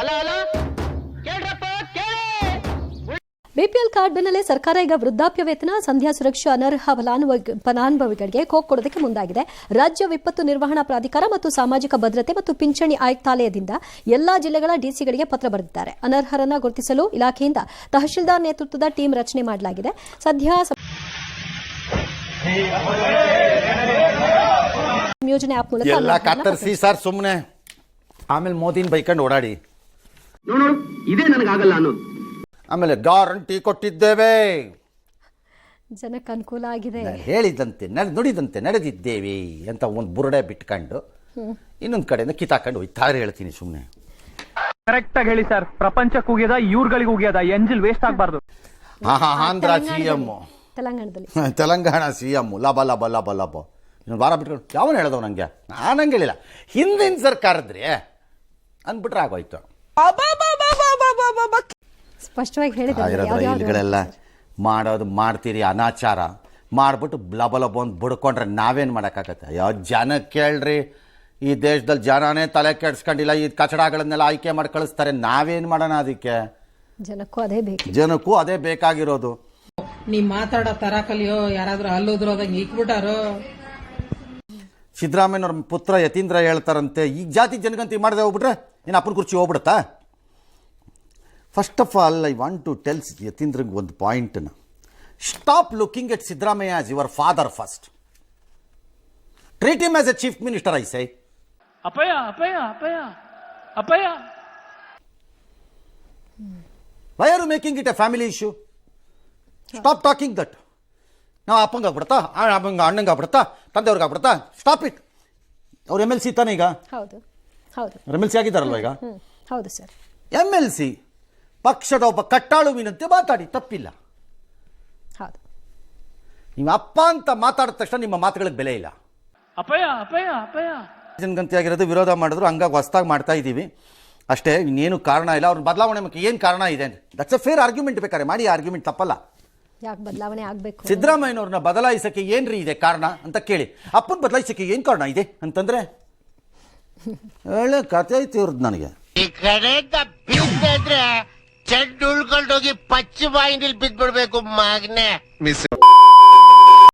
ಅಲ್ಲ ಅಲ್ಲ ಕೇಳ್ರಪ್ಪ ಕೇಳಿ! ಬಿಪಿಎಲ್ ಕಾರ್ಡ್ ಬೆನ್ನಲ್ಲೇ ಸರ್ಕಾರ ಈಗ ವೃದ್ಧಾಪ್ಯ ವೇತನ ಸಂಧ್ಯಾ ಸುರಕ್ಷಾ ಅನರ್ಹ ಫಲಾನುಭವಿ ಫಲಾನುಭವಿಗಳಿಗೆ ಕೋಕ್ ಕೊಡೋದಕ್ಕೆ ಮುಂದಾಗಿದೆ. ರಾಜ್ಯ ವಿಪತ್ತು ನಿರ್ವಹಣಾ ಪ್ರಾಧಿಕಾರ ಮತ್ತು ಸಾಮಾಜಿಕ ಭದ್ರತೆ ಮತ್ತು ಪಿಂಚಣಿ ಆಯುಕ್ತಾಲಯದಿಂದ ಎಲ್ಲಾ ಜಿಲ್ಲೆಗಳ ಡಿಸಿಗಳಿಗೆ ಪತ್ರ ಬರೆದಿದ್ದಾರೆ. ಅನರ್ಹರನ್ನ ಗುರುತಿಸಲು ಇಲಾಖೆಯಿಂದ ತಹಶೀಲ್ದಾರ್ ನೇತೃತ್ವದ ಟೀಮ್ ರಚನೆ ಮಾಡಲಾಗಿದೆ. ಸದ್ಯ ಯೋಜನೆ ಆಪ್ ಮೂಲಕ ಆಮೇಲೆ ಮೋದಿನ ಬೈಕೊಂಡು ಓಡಾಡಿ. ನೋಡು ಇದೇ ನನಗಾಗಲ್ಲ ಅನ್ನೋದು. ಆಮೇಲೆ ಗ್ಯಾರಂಟಿ ಕೊಟ್ಟಿದ್ದೇವೆ. ಜನಕ್ಕೆ ಅನುಕೂಲ ಆಗಿದೆ. ನಾನು ಹೇಳಿದಂತೆ ನಡೆ ನುಡಿದಂತೆ ನಡೆದಿದ್ದೇವೆ ಅಂತ ಒಂದು ಬುರುಡೆ ಬಿಟ್ಕೊಂಡು ಇನ್ನೊಂದು ಕಡೆಯಿಂದ ಕಿತಾಕೊಂಡು ಹೋಯ್ತಾರೆ ಹೇಳ್ತೀನಿ ಸುಮ್ಮನೆ ಕರೆಕ್ಟ್ ಆಗಿ ಹೇಳಿ ಸರ್ ಪ್ರಪಂಚಕ್ಕೆ ಹೋಗ್ಯದ ಇವ್ರಗಳಿಗೆ ಹೋಗ್ಯದ ಎಂಜಿಲ್ ವೇಸ್ಟ್ ಆಗಬಾರ್ದು. ಹಾ ಹಾ ಆಂಧ್ರ ಸಿ ಎಂ ತೆಲಂಗಾಣದಲ್ಲಿ. ತೆಲಂಗಾಣ ಸಿ ಎಂ ಲಬ ಲಬ ಲಬ ಲಬ. ಇನ್ನೊಂದು ವಾರ ಬಿಟ್ಕೊಂಡು ಯಾವನು ಹೇಳಿದವ ನನಗೆ ನಾನು ಹಂಗೆ ಹೇಳಿಲ್ಲ ಹಿಂದಿನ ಸರ್ಕಾರದ್ರಿ ಅಂದ್ಬಿಟ್ರೆ ಆಗೋಯ್ತು. ಸ್ಪಷ್ಟವಾಗಿ ಆಗಿರೋದ್ರ ಇಲ್ಗಳೆಲ್ಲ ಮಾಡೋದು ಮಾಡ್ತೀರಿ ಅನಾಚಾರ. ಮಾಡ್ಬಿಟ್ಟು ಬ್ಲಬಲ ಬಂದು ಬುಡ್ಕೊಂಡ್ರೆ ನಾವೇನು ಮಾಡೋಕ್ಕಾಗತ್ತೆ? ಯಾವ ಜನ ಕೇಳ್ರಿ. ಈ ದೇಶದಲ್ಲಿ ಜನನೇ ತಲೆ ಕೆಡ್ಸ್ಕೊಂಡಿಲ್ಲ ಈ ಕಚಡಗಳನ್ನೆಲ್ಲ ಆಯ್ಕೆ ಮಾಡಿ ಕಳಿಸ್ತಾರೆ. ನಾವೇನು ಮಾಡೋಣ ಅದಕ್ಕೆ? ಜನಕ್ಕೂ ಅದೇ ಬೇಕು. ಜನಕ್ಕೂ ಅದೇ ಬೇಕಾಗಿರೋದು. ನೀ ಮಾತಾಡೋ ತರ ಕಲಿಯೋ ಯಾರಾದ್ರೂ ಹಲ್ಲುದ್ರೋದಂಗೆ ಇಕ್ಬಿಟ್ಟಾರೋ ಸಿದ್ದರಾಮಯ್ಯನವ್ರ ಪುತ್ರ ಯತೀಂದ್ರ ಹೇಳ್ತಾರಂತೆ ಈಗ ಜಾತಿ ಜನಗಂತಿ ಮಾಡದೆ ಹೋಗ್ಬಿಟ್ರೆ ಏನು ಅಪ್ಪನ ಕುರ್ಚಿ ಹೋಗ್ಬಿಡುತ್ತಾ first of all I want to tells ಯತೀಂದ್ರಂಗೆ ಒಂದು ಪಾಯಿಂಟನ್ನು stop looking at Siddaramaiah as your father first treat him as a chief minister I say Appayya Appayya Appayya Appayya why are making it a family issue stop talking that ನಾವು ಅಪ್ಪಂಗೆ ಆಗ್ಬಿಡ್ತಾ ಅಪ್ಪಂಗೆ ಅಣ್ಣಂಗೆ ಆಗ್ಬಿಡ್ತಾ ತಂದೆಯವ್ರಿಗೆ ಆಗ್ಬಿಡ್ತಾ stop it ಅವ್ರು M L C ತಾನೇ ಈಗ ಹೌದು ಹೌದು. ಎಂ ಎಲ್ ಸಿ ಆಗಿದ್ದಾರಲ್ವ ಈಗ ಹೌದು ಸರ್. ಎಂ ಎಲ್ ಸಿ ಪಕ್ಷದ ಒಬ್ಬ ಕಟ್ಟಾಳುವಿನಂತೆ ಮಾತಾಡಿ ತಪ್ಪಿಲ್ಲ. ಹೌದು. ನೀವು ಅಪ್ಪ ಅಂತ ಮಾತಾಡಿದ ತಕ್ಷಣ ನಿಮ್ಮ ಮಾತುಗಳಿಗೆ ಬೆಲೆ ಇಲ್ಲ. ಅಪಯ ಅಪಯ ಅಪಯ ಜನಗಂತಿ ಆಗಿರೋದು ವಿರೋಧ ಮಾಡಿದ್ರು ಹಂಗಾಗಿ ಹೊಸ್ದಾಗಿ ಮಾಡ್ತಾ ಇದ್ದೀವಿ. ಅಷ್ಟೇ ಇನ್ನೇನು ಕಾರಣ ಇಲ್ಲ. ಅವ್ರ ಬದಲಾವಣೆ ಬಗ್ಗೆ ಏನು ಕಾರಣ ಇದೆ ದಟ್ಸ್ ಅ ಫೇರ್ ಆರ್ಗ್ಯುಮೆಂಟ್ ಬೇಕಾದ್ರೆ ಮಾಡಿ ಆರ್ಗ್ಯುಮೆಂಟ್ ತಪ್ಪಲ್ಲ. ಯಾಕೆ ಬದಲಾವಣೆ ಆಗಬೇಕು? ಸಿದ್ದರಾಮಯ್ಯನವ್ರನ್ನ ಬದಲಾಯಿಸಕ್ಕೆ ಏನ್ರಿ ಇದೆ ಕಾರಣ ಅಂತ ಕೇಳಿ. ಅಪ್ಪನ ಬದಲಾಯಿಸಕ್ಕೆ ಏನು ಕಾರಣ ಇದೆ ಅಂತಂದ್ರೆ ಒಳ್ಳೆ ಕತೆ ಐತಿ ಇವ್ರದ್ದು ನನಗೆ. ಈ ಕಡೆಯಿಂದ ಬಿದ್ದಿದ್ರೆ ಚೆಂಡು ಉಳ್ಕೊಂಡೋಗಿ ಪಚ್ಚ ಬಾಯಿನಲ್ಲಿ ಬಿದ್ದ್ಬಿಡ್ಬೇಕು ಮಗನೇ. ಮಿಸ್